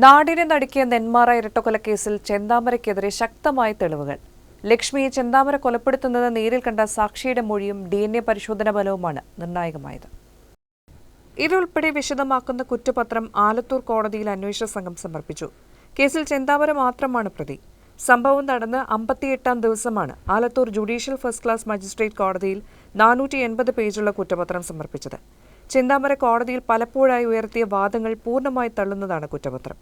നാടിനെ നടുക്കിയ നെന്മാറ ഇരട്ടക്കൊലക്കേസിൽ ചെന്താമരയ്ക്കെതിരെ ശക്തമായ തെളിവുകൾ. ലക്ഷ്മിയെ ചെന്താമര കൊലപ്പെടുത്തുന്നത് നേരിൽ കണ്ട സാക്ഷിയുടെ മൊഴിയും ഡി എൻ എ പരിശോധന ഫലവുമാണ് നിർണായകമായത്. ഇതുൾപ്പെടെ വിശദമാക്കുന്ന കുറ്റപത്രം ആലത്തൂർ കോടതിയിൽ അന്വേഷണ സംഘം സമർപ്പിച്ചു. കേസിൽ ചെന്താമര മാത്രമാണ് പ്രതി. സംഭവം നടന്ന് അമ്പത്തിയെട്ടാം ദിവസമാണ് Alathur judicial first class magistrate കോടതിയിൽ നാനൂറ്റി എൺപത് പേജുള്ള കുറ്റപത്രം സമർപ്പിച്ചത്. ചെന്താമര കോടതിയിൽ പലപ്പോഴായി ഉയർത്തിയ വാദങ്ങൾ പൂർണമായി തള്ളുന്നതാണ് കുറ്റപത്രം.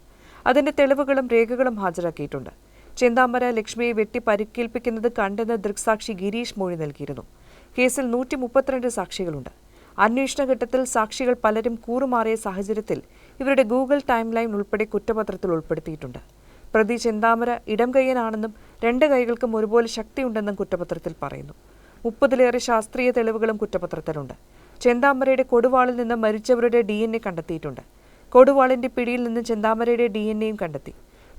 അതിന്റെ തെളിവുകളും രേഖകളും ഹാജരാക്കിയിട്ടുണ്ട്. ചിന്താമര ലക്ഷ്മിയെ വെട്ടി പരിക്കേൽപ്പിക്കുന്നത് കണ്ടെന്ന് ദൃക്സാക്ഷി ഗിരീഷ് മൊഴി നൽകിയിരുന്നു. കേസിൽ നൂറ്റി മുപ്പത്തിരണ്ട് സാക്ഷികളുണ്ട്. അന്വേഷണ ഘട്ടത്തിൽ സാക്ഷികൾ പലരും കൂറുമാറിയ സാഹചര്യത്തിൽ ഇവരുടെ ഗൂഗിൾ ടൈം ലൈൻ ഉൾപ്പെടെ കുറ്റപത്രത്തിൽ ഉൾപ്പെടുത്തിയിട്ടുണ്ട്. പ്രതി ചിന്താമര ഇടം കയ്യനാണെന്നും രണ്ട് കൈകൾക്കും ഒരുപോലെ ശക്തിയുണ്ടെന്നും കുറ്റപത്രത്തിൽ പറയുന്നു. മുപ്പതിലേറെ ശാസ്ത്രീയ തെളിവുകളും കുറ്റപത്രത്തിലുണ്ട്. ചെന്താമരയുടെ കൊടുവാളിൽ നിന്ന് മരിച്ചവരുടെ ഡി എൻ എ കണ്ടെത്തിയിട്ടുണ്ട്. കൊടുവാളിന്റെ പിടിയിൽ നിന്ന് ചെന്താമരയുടെ ഡി എൻ എയും കണ്ടെത്തി.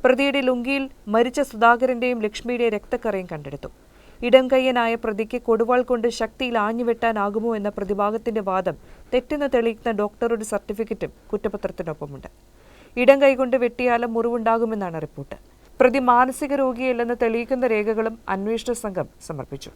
പ്രതിയുടെ ലുങ്കിയിൽ മരിച്ച സുധാകരന്റെയും ലക്ഷ്മിയുടെ രക്തക്കറയും കണ്ടെടുത്തു. ഇടം കയ്യനായ പ്രതിക്ക് കൊടുവാൾ കൊണ്ട് ശക്തിയിൽ ആഞ്ഞുവെട്ടാനാകുമോ എന്ന പ്രതിഭാഗത്തിന്റെ വാദം തെറ്റെന്ന് തെളിയിക്കുന്ന ഡോക്ടറുടെ സർട്ടിഫിക്കറ്റും കുറ്റപത്രത്തിനൊപ്പമുണ്ട്. ഇടം കൈകൊണ്ട് വെട്ടിയാലും മുറിവുണ്ടാകുമെന്നാണ് റിപ്പോർട്ട്. പ്രതി മാനസിക രോഗിയല്ലെന്ന് തെളിയിക്കുന്ന രേഖകളും അന്വേഷണ സംഘം സമർപ്പിച്ചു.